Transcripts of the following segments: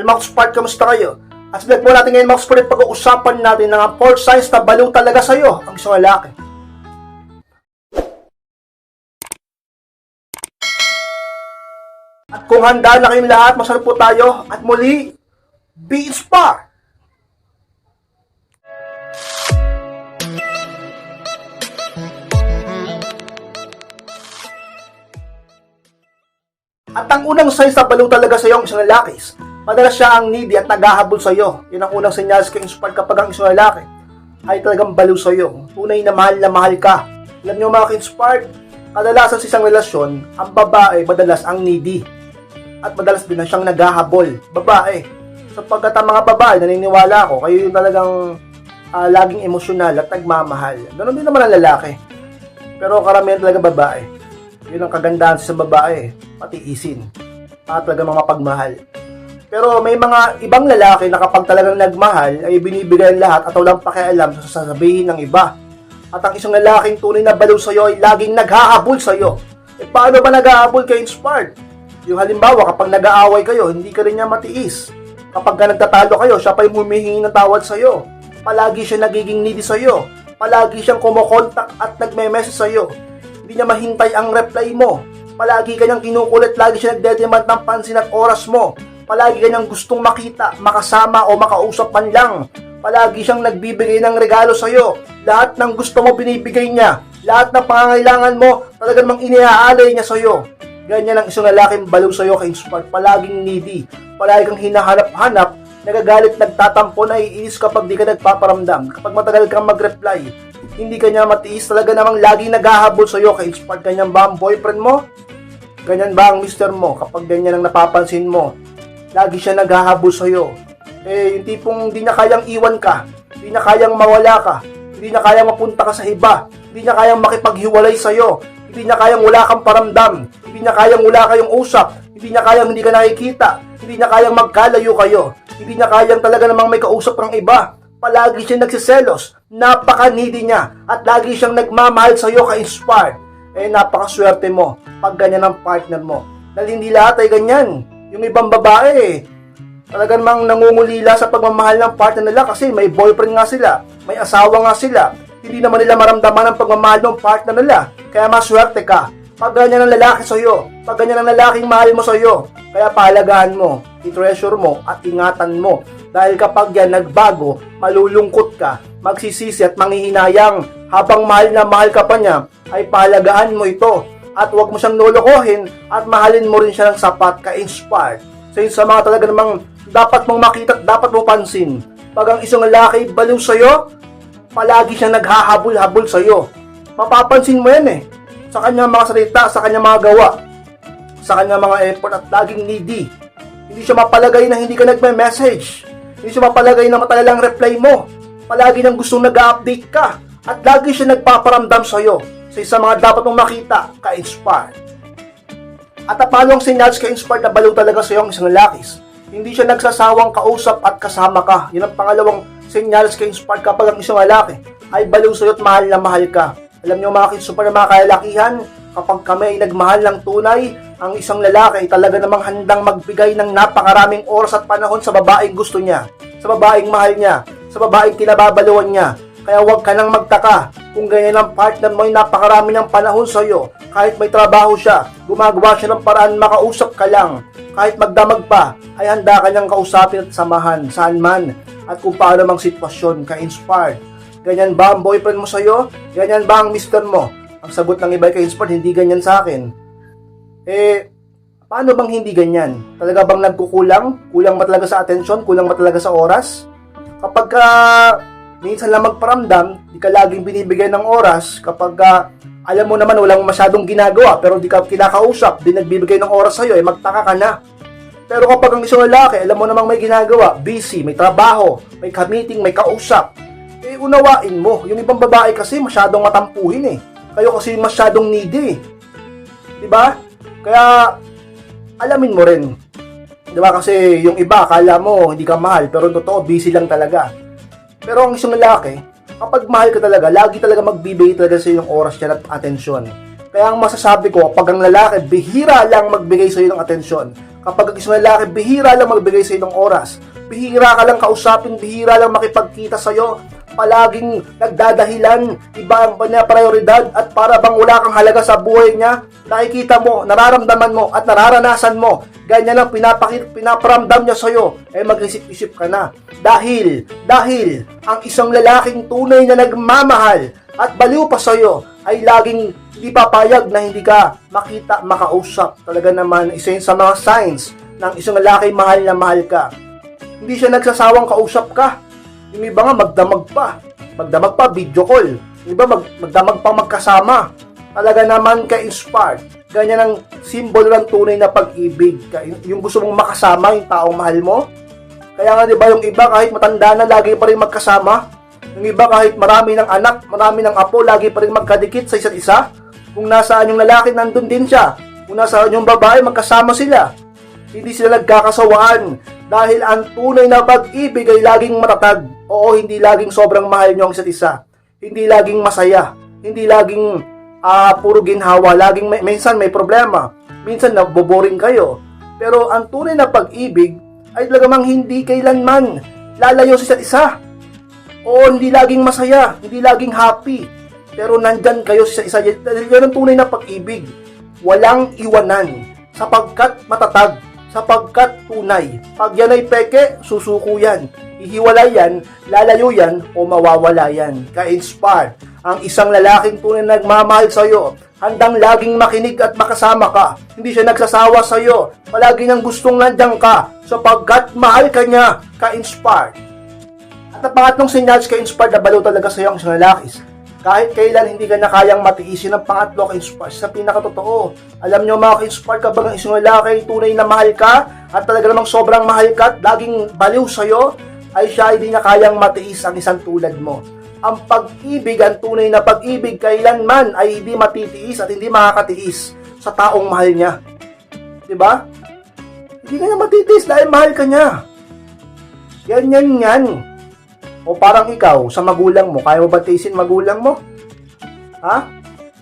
Hey Max Spark, kamusta kayo? At sa vlog po natin ngayon Max Spark, pag-uusapan natin ng 4 signs na baliw talaga sa'yo ang isang lalaki. At kung handa na kayong lahat, masarap po tayo. At muli, be inspired! At ang unang signs na baliw talaga sa iyo ang isang lalaki, madalas siya ang needy at naghahabol sa iyo. Yun ang unang senyales kay inspired kapag ang isang lalaki ay talagang baliw sa iyo. Tunay na mahal na mahal ka. Alam niyo mga ka-inspired, kadalasan sa isang relasyon, ang babae madalas ang needy. At madalas din na siyang naghahabol. Babae. Sapagkat ang mga babae, naniniwala ako, kayo yung talagang ah, laging emosyonal at nagmamahal. Ganon din naman ang lalaki. Pero karamihan talaga babae. Yun ang kagandahan sa babae, patiisin. At talaga mga pagmahal. Pero may mga ibang lalaki na kapag talagang nagmahal ay binibigay ang lahat at walang pakialam sa sasabihin ng iba. At ang isang lalaking tunay na baliw sa'yo ay laging naghahabol sa'yo. E paano ba naghahabol kay inspired? Yung halimbawa, kapag nag-aaway kayo, hindi ka rin niya matiis. Kapag ka nagtatalo kayo, siya pa yung humihingi ng tawad sa'yo. Palagi siya nagiging needy sa'yo. Palagi siyang kumokontak at nagme-message sa'yo. Hindi niya mahintay ang reply mo. Palagi kanyang kinukulit, lagi siya nagdedemand ng pansin at oras mo. Palagi kanyang gustong makita, makasama o makausap man lang. Palagi siyang nagbibigay ng regalo sa'yo. Lahat ng gusto mo binibigay niya. Lahat ng pangangailangan mo, talagang mang iniaalay niya sa'yo. Ganyan ang isang lalaking baliw sa'yo kay inspired. Palaging needy. Palagi kang hinahanap-hanap. Nagagalit, nagtatampo, naiinis kapag di ka nagpaparamdam. Kapag matagal kang mag-reply. Hindi ka niya matiis. Talaga namang laging naghahabol sa'yo kay inspired. Ganyan ba ang boyfriend mo? Ganyan ba ang mister mo? Kapag ganyan ang napapansin mo. Lagi siya naghahabol sa'yo. Eh, yung tipong hindi niya kayang iwan ka. Hindi niya kayang mawala ka. Hindi niya kayang mapunta ka sa iba. Hindi niya kayang makipaghiwalay sa'yo. Hindi niya kayang wala kang paramdam. Hindi niya kayang wala kayong usap. Hindi niya kayang hindi ka nakikita. Hindi niya kayang magkalayo kayo. Hindi niya kayang talaga namang may kausap ng iba. Palagi siya nagsiselos. Napaka-needy niya. At lagi siyang nagmamahal sa'yo ka-inspired. Eh, napakaswerte mo pag ganyan ang partner mo. Dahil hindi lahat ay ganyan. Yung ibang babae, talagang mang nangungulila sa pagmamahal ng partner nila kasi may boyfriend nga sila, may asawa nga sila. Hindi naman nila maramdaman ang pagmamahal ng partner nila. Kaya maswerte ka. Pag ganyan ang lalaki sa'yo, pag ganyan ang lalaking mahal mo sa'yo, kaya pahalagahan mo, i-treasure mo at ingatan mo. Dahil kapag yan nagbago, malulungkot ka, magsisisi at manghihinayang. Habang mahal na mahal ka pa niya, ay pahalagahan mo ito. At huwag mo siyang lolokohin at mahalin mo rin siya ng sapat ka-inspired. So yun sa mga talaga namang dapat mong makita at dapat mo pansin. Pag ang isang lalaki baliw sa'yo, palagi siyang naghahabol-habol sa'yo. Mapapansin mo yan eh. Sa kanyang mga salita, sa kanyang mga gawa, sa kanyang mga effort at laging needy. Hindi siya mapalagay na hindi ka nagme-message. Hindi siya mapalagay na matagal ang reply mo. Palagi nang gustong nag-update ka. At lagi siya nagpaparamdam sa'yo sa isa mga dapat mong makita, ka-inspire. At paano ang sinyals ka-inspired na baliw talaga sa'yo ang isang lalakis? Hindi siya nagsasawang kausap at kasama ka. Yun ang pangalawang sinyals ka-inspired kapag ang isang lalaki ay baliw sa'yo at mahal na mahal ka. Alam niyo mga kinsuper na mga kalalakihan, kapag kami ay nagmahal ng tunay, ang isang lalaki ay talaga namang handang magbigay ng napakaraming oras at panahon sa babaeng gusto niya, sa babaeng mahal niya, sa babaeng kinababaliwan niya. Kaya huwag ka nang magtaka kung ganyan ang partner mo ay napakarami ng panahon sa iyo. Kahit may trabaho siya, gumagawa siya ng paraan makausap ka lang. Kahit magdamag pa, ay handa ka niyang kausapin at samahan saan man at kung paano mang sitwasyon ka inspired. Ganyan ba ang boyfriend mo sa iyo? Ganyan ba ang mister mo? Ang sagot ng iba kay inspired, hindi ganyan sa akin. Eh, paano bang hindi ganyan? Talaga bang nagkukulang? Kulang ba talaga sa atensyon? Kulang ba talaga sa oras? Kapag ka minsan lang magparamdam, di ka laging binibigay ng oras, kapag ka, alam mo naman walang masyadong ginagawa, pero di ka kinakausap, di nagbibigay ng oras sa'yo, eh magtaka ka na. Pero kapag ang isang lalaki, alam mo namang may ginagawa, busy, may trabaho, may ka-meeting, may kausap, eh unawain mo. Yung ibang babae kasi masyadong matampuhin eh. Kayo kasi masyadong needy eh. Di ba? Kaya, alamin mo rin. Di ba? Kasi yung iba, akala mo hindi ka mahal, pero totoo, busy lang talaga. Pero ang isang lalaki, kapag mahal ka talaga, lagi talaga magbibigay talaga sa yung oras niya at atensyon. Kaya ang masasabi ko, pag ang lalaki, bihira lang magbigay sa iyo ng atensyon. Kapag ang isang lalaki, bihira lang magbigay sa ng oras. Bihira ka lang kausapin, bihira lang makipagkita sa'yo. Palaging nagdadahilan, iba ang kanya prioridad at para bang wala kang halaga sa buhay niya, nakikita mo, nararamdaman mo at nararanasan mo. Ganyan lang pinapakit, pinaparamdam niya sa'yo, eh mag-isip-isip ka na. Dahil, dahil, ang isang lalaking tunay na nagmamahal at baliw pa sa'yo ay laging hindi papayag na hindi ka makita, makausap. Talaga naman, isa yun sa mga signs ng isang lalaki mahal na mahal ka. Hindi siya nagsasawang kausap ka. Yung iba nga magdamag pa. Magdamag pa, video call. Yung iba mag, magdamag pa magkasama. Talaga naman ka-inspired. Ganyan ang simbolo ng tunay na pag-ibig. Yung gusto mong makasama yung taong mahal mo. Kaya nga 'di ba yung iba kahit matanda na lagi pa rin magkasama. Yung iba kahit marami ng anak, marami ng apo, lagi pa rin magkadikit sa isa't isa. Kung nasaan yung lalaki, nandun din siya. Kung nasaan yung babae, magkasama sila. Hindi sila nagkakasawaan dahil ang tunay na pag-ibig ay laging matatag. Oo, hindi laging sobrang mahal nyo ang isa't isa. Hindi laging masaya. Hindi laging ah, puro ginhawa. Laging may, minsan may problema. Minsan naboboring kayo. Pero ang tunay na pag-ibig ay talagang hindi kailanman lalayo sa isa't isa. Oo, hindi laging masaya, hindi laging happy. Pero nandyan kayo sa isa. Dahil yan ang tunay na pag-ibig. Walang iwanan. Sapagkat matatag. Sapagkat tunay. Pag yan ay peke, susuko yan. Hihiwalay yan, lalayo yan, o mawawala yan. Ka-inspire. Ang isang lalaking tunay na nagmamahal sa'yo, handang laging makinig at makasama ka. Hindi siya nagsasawa sa'yo. Palagi niyang gustong nandiyan ka sapagkat mahal ka niya. Ka-inspire. At ang pangatlong senyales ka inspired na baliw talaga sa iyo ang isang lalaki. Kahit kailan hindi ka na kayang matiisin ang pangatlo ka inspired sa pinakatotoo. Alam nyo mga ka-inspired kapag ang isang lalaki tunay na mahal ka at talaga namang sobrang mahal ka at laging baliw sa iyo ay siya hindi na kayang matiis ang isang tulad mo. Ang pag-ibig, ang tunay na pag-ibig kailanman ay hindi matitiis at hindi makakatiis sa taong mahal niya. 'Di ba? Hindi ka niya matitiis dahil mahal ka niya. Yan, yan, yan. O parang ikaw, sa magulang mo, kaya mo ba tiisin magulang mo? Ha?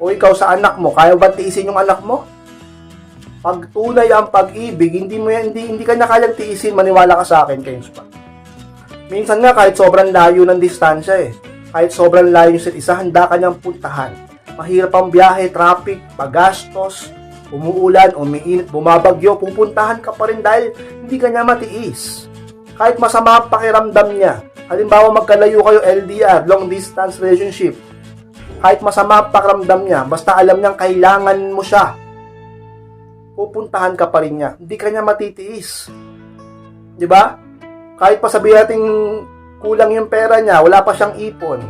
O ikaw sa anak mo, kaya mo ba tiisin yung anak mo? Pag tunay ang pag-ibig, hindi mo yan, hindi, hindi ka na kayang tiisin, maniwala ka sa akin, kayo pa. Minsan nga, kahit sobrang layo ng distansya eh, kahit sobrang layo sa isa, handa ka niyang puntahan. Mahirap ang biyahe, traffic, pagastos, umuulan, umiinit, bumabagyo, pupuntahan ka pa rin dahil hindi ka niya matiis. Kahit masama ang pakiramdam niya, halimbawa magkalayo kayo LDR, long distance relationship, kahit masama pakiramdam niya, basta alam niyang kailangan mo siya, pupuntahan ka pa rin niya. Hindi ka niya matitiis. Di ba? Kahit pa sabihin natin kulang yung pera niya, wala pa siyang ipon.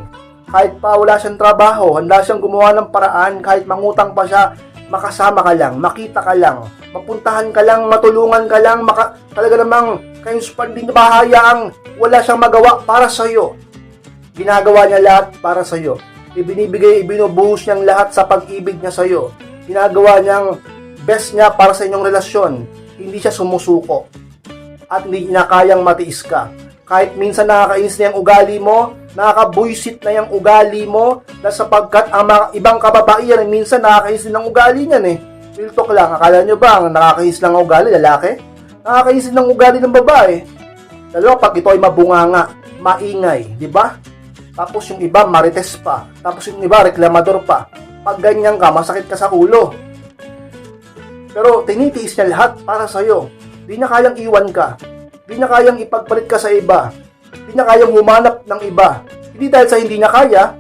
Kahit pa wala siyang trabaho, handa siyang gumawa ng paraan, kahit mangutang pa siya, makasama ka lang, makita ka lang, mapuntahan ka lang, matulungan ka lang, maka, talaga namang kayo span din bahayaang wala siyang magawa para sa iyo. Ginagawa niya lahat para sa iyo. Ibinibigay, ibinubuhos niyang lahat sa pag-ibig niya sa iyo. Ginagawa niyang best niya para sa inyong relasyon. Hindi siya sumusuko. At hindi niya kayang matiis ka. Kahit minsan nakakainis na yung ugali mo, nakakabuisit na yung ugali mo, na sapagkat ang mga ibang kababaihan, minsan nakakainis din ng ugali niyan eh. Real talk lang, akala nyo ba ang nakakainis lang ang ugali, lalaki? Nakakainis din ng ugali ng babae. Lalo pag ito ay mabunganga, maingay, di ba? Tapos yung iba marites pa. Tapos yung iba reklamador pa. Pag ganyan ka, masakit ka sa ulo. Pero tinitiis niya lahat para sa'yo. Di niya kayang iwan ka. Di niya kayang ipagpalit ka sa iba. Di niya kayang humanap ng iba. Hindi dahil sa hindi niya kaya,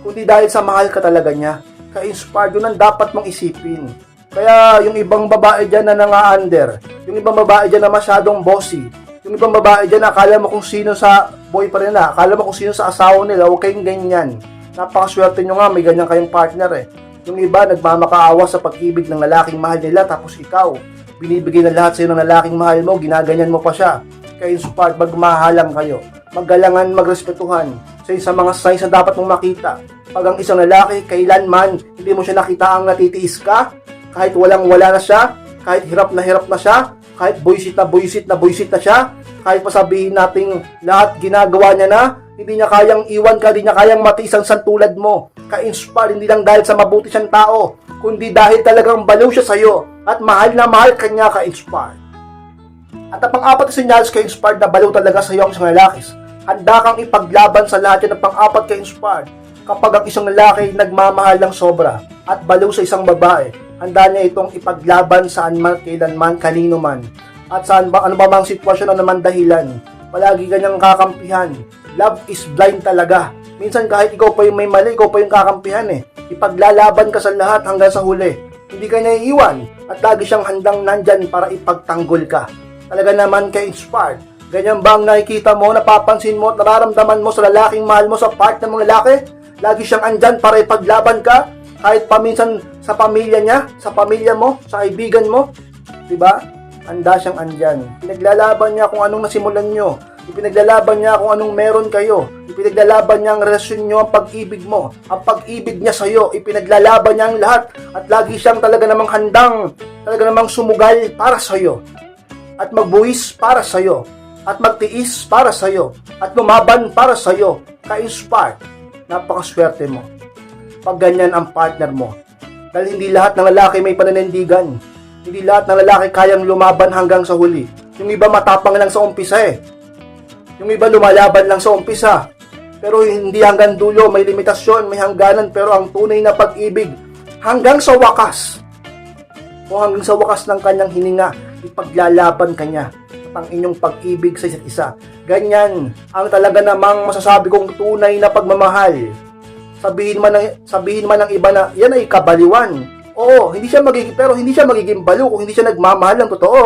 kundi dahil sa mahal ka talaga niya. Ka-inspired yun ang dapat mong isipin. Kaya yung ibang babae dyan na nanga-under, yung ibang babae dyan na masyadong bossy, yung ibang babae dyan akala mo kung sino sa boyfriend nila, akala mo kung sino sa asawa nila, huwag kayong ganyan. Napakaswerte nyo nga, may ganyan kayong partner eh. Yung iba, nagmamakaawa sa pag-ibig ng lalaking mahal nila, tapos ikaw, binibigay na lahat sa'yo ng lalaking mahal mo, ginaganyan mo pa siya. Kaya inspired, magmahalang kayo. Maggalangan, magrespetuhan. Sa sa mga signs na dapat mong makita. Pag ang isang lalaki, kailanman, hindi mo siya nakita ang natitiis ka, kahit walang wala na siya, kahit hirap na hirap na siya, kahit buisit na buisit na buisit na siya, kahit pasabihin nating lahat ginagawa niya na, hindi niya kayang iwan ka, hindi niya kayang matiis ang santulad mo. Ka-inspire, hindi lang dahil sa mabuti siyang tao, kundi dahil talagang baliw siya sa'yo at mahal na mahal kanya ka-inspired. At ang pang-apat na senyales ka-inspired na baliw talaga sa iyo ang isang lalaki. Handa kang ipaglaban sa lahat yan ng pang-apat ka-inspired kapag ang isang lalaki nagmamahal ng sobra at baliw sa isang babae. Handa niya itong ipaglaban saan man, kailanman, kanino man. At saan ba, ano ba mang sitwasyon na naman dahilan. Palagi kanyang kakampihan. Love is blind talaga. Minsan kahit ikaw pa yung may mali, ikaw pa yung kakampihan eh. Ipaglalaban ka sa lahat hanggang sa huli. Hindi ka niya iiwan at lagi siyang handang nandyan para ipagtanggol ka. Talaga naman ka inspired. Ganyan ba ang nakikita mo, napapansin mo at nararamdaman mo sa lalaking mahal mo sa part ng mga lalaki? Lagi siyang andyan para ipaglaban ka kahit paminsan sa pamilya niya, sa pamilya mo, sa kaibigan mo. 'Di ba? Anda siyang andyan. Pinaglalaban niya kung anong nasimulan nyo. Ipinaglalaban niya kung anong meron kayo. Ipinaglalaban niya ang relasyon nyo, ang pag-ibig mo. Ang pag-ibig niya sa'yo. Ipinaglalaban niya ang lahat. At lagi siyang talaga namang handang, talaga namang sumugal para sa'yo. At magbuwis para sa'yo. At magtiis para sa'yo. At lumaban para sa'yo. Ka-inspired. Napakaswerte mo. Pag ganyan ang partner mo. Dahil hindi lahat ng lalaki may pananindigan. Hindi lahat ng lalaki kayang lumaban hanggang sa huli. Yung iba matapang lang sa umpisa eh. Yung iba lumalaban lang sa umpisa. Pero hindi hanggang dulo, may limitasyon, may hangganan, pero ang tunay na pag-ibig hanggang sa wakas. O hanggang sa wakas ng kanyang hininga, ipaglalaban kanya ang inyong pag-ibig sa isa't isa. Ganyan ang talaga namang masasabi kong tunay na pagmamahal. Sabihin man ng, sabihin man ng iba na yan ay kabaliwan. Oo, hindi siya magiging pero hindi siya magiging baliw kung hindi siya nagmamahal ng totoo.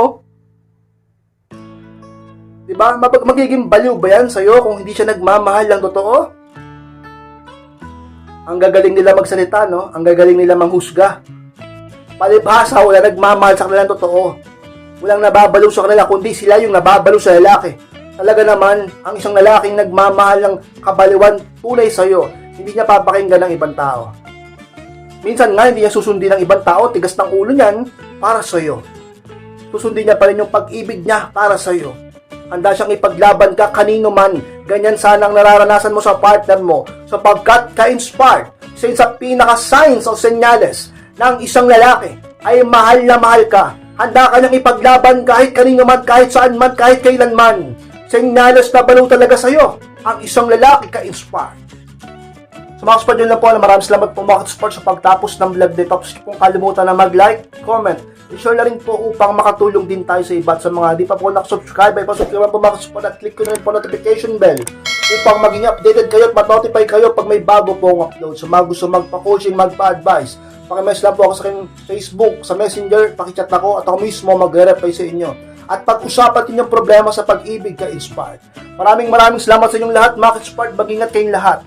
'Di ba? Magiging baliw ba yan sa kung hindi siya nagmamahal ng totoo? Ang gagaling nila magsalita, no? Ang gagaling nila manghusga. Palibhasa, wala nagmamahal sa kanila ng totoo. Walang nababaliw sa kanila, kundi sila yung nababaliw sa lalaki. Talaga naman, ang isang lalaking nagmamahal ng kabaliwan tunay sa'yo, hindi niya papakinggan ng ibang tao. Minsan nga, hindi niya susundin ng ibang tao, tigas ng ulo niyan, para sa'yo. Susundin niya pa rin yung pag-ibig niya para sa'yo. Handa siyang ipaglaban ka kanino man. Ganyan sana ang nararanasan mo sa partner mo sapagkat ka-inspired sa pinaka-signs o senyales ng isang lalaki ay mahal na mahal ka. Handa ka niyang ipaglaban kahit kanino man, kahit saan man, kahit kailan man. Senyales na balaw talaga sa'yo ang isang lalaki ka-inspired. Sa mga sport yun lang po, maraming salamat po mga sport sa pagtapos ng vlog dito. Tapos kung kalimutan na mag-like, comment, i-share na rin po upang makatulong din tayo sa iba sa mga di pa po nakasubscribe, ay pasubscribe po mga sport at click ko na rin po notification bell upang maging updated kayo at mat-notify kayo pag may bago pong upload. So mga gusto magpa-coaching, magpa-advise, pakimess lang po ako sa aking Facebook, sa Messenger, pakichat ako at ako mismo magre-reply sa inyo. At pag-usapan din yung problema sa pag-ibig ka inspired. Maraming maraming salamat sa inyong lahat, mga inspired, mag-ingat kayong lahat.